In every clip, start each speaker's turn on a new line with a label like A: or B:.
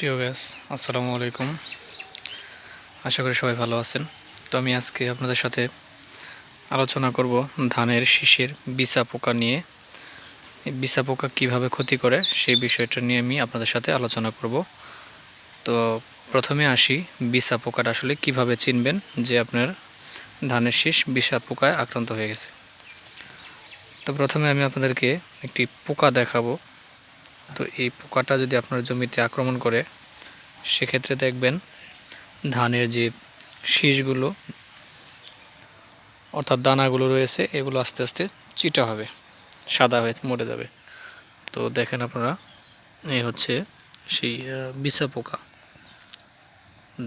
A: প্রিয় গ্যাস আসসালামু আলাইকুম। আশা করি সবাই ভালো আছেন। তো আমি আজকে আপনাদের সাথে আলোচনা করব ধানের শীষের বিছা পোকা নিয়ে। বিছা পোকা কীভাবে ক্ষতি করে সেই বিষয়টা নিয়ে আমি আপনাদের সাথে আলোচনা করব। তো প্রথমে আসি, বিছা পোকাটা আসলে কীভাবে চিনবেন যে আপনার ধানের শীষ বিছা পোকায় আক্রান্ত হয়ে গেছে? তো প্রথমে আমি আপনাদেরকে একটি পোকা দেখাবো। তো এই পোকাটা যদি আপনার জমিতে আক্রমণ করে, সেক্ষেত্রে দেখবেন ধানের যে শীষগুলো, অর্থাৎ দানাগুলো রয়েছে, এগুলো আস্তে আস্তে চিটা হবে, সাদা হয়ে মরে যাবে। তো দেখেন আপনারা, এই হচ্ছে সেই বিছা পোকা।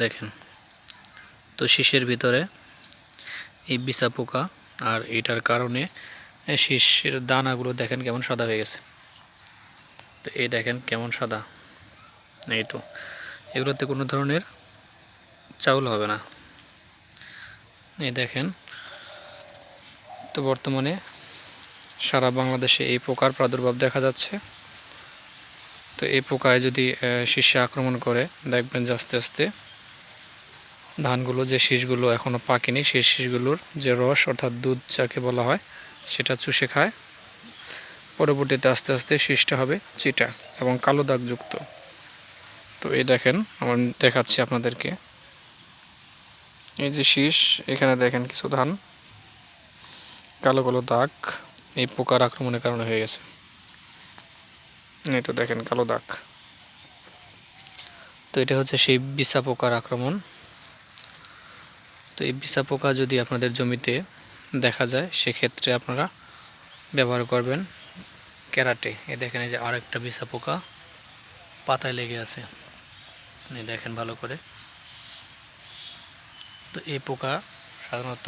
A: দেখেন, তো শীষের ভিতরে এই বিছা পোকা আর এটার কারণে শীষের দানাগুলো দেখেন কেমন সাদা হয়ে গেছে। তো এই দেখেন কেমন সাদা। এই তো, এগুলোতে কোনো ধরনের চাউল হবে না। এই দেখেন, তো বর্তমানে সারা বাংলাদেশে এই পোকার প্রাদুর্ভাব দেখা যাচ্ছে। তো এই পোকায় যদি শীর্ষে আক্রমণ করে, দেখবেন যে আস্তে আস্তে ধানগুলো, যে শীষগুলো এখনও পাকেনি, সেই শীষগুলোর যে রস, অর্থাৎ দুধ যাকে বলা হয়, সেটা চুষে খায়। পরবর্তীতে আস্তে আস্তে শীষটা হবে চিটা এবং কালো দাগযুক্ত। তো এই দেখেন, আমার দেখাচ্ছি আপনাদেরকে। এই যে শীষ, এখানে দেখেন কিছু ধান। কালো কালো দাগ, এই পোকার আক্রমণের কারণে হয়ে গেছে। এই তো দেখেন কালো দাগ। তো এটা হচ্ছে সেই বিছা পোকার আক্রমণ। তো এই বিছা পোকা যদি আপনাদের জমিতে দেখা যায়, সেক্ষেত্রে আপনারা ব্যবহার করবেন। ক্যারাটে। এ দেখেন এই যে আরেকটা বিছা পোকা পাতায় লেগে আছে। দেখেন ভালো করে। তো এই পোকা সাধারণত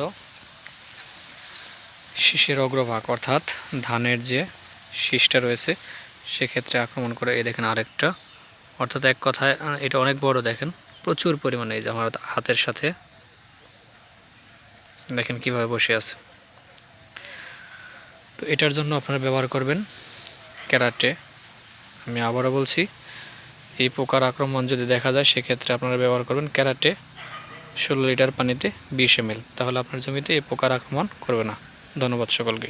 A: শীষের অগ্রভাগ, অর্থাৎ ধানের যে শীষটা রয়েছে, সেক্ষেত্রে আক্রমণ করে। এই দেখেন আরেকটা। অর্থাৎ এক কথায় এটা অনেক বড় দেখেন। প্রচুর পরিমাণে এই যে আমার হাতের সাথে। দেখেন কীভাবে বসে আছে। তো এটার জন্য আপনারা ব্যবহার করবেন ক্যারাটে আমি আবারও বলছি, এই পোকার আক্রমণ যদি দেখা যায়, সেক্ষেত্রে আপনারা ব্যবহার করবেন ক্যারাটে, ষোলো লিটার পানিতে বিশ এম তাহলে আপনার জমিতে এই পোকার আক্রমণ করবে না। ধন্যবাদ সকলকে।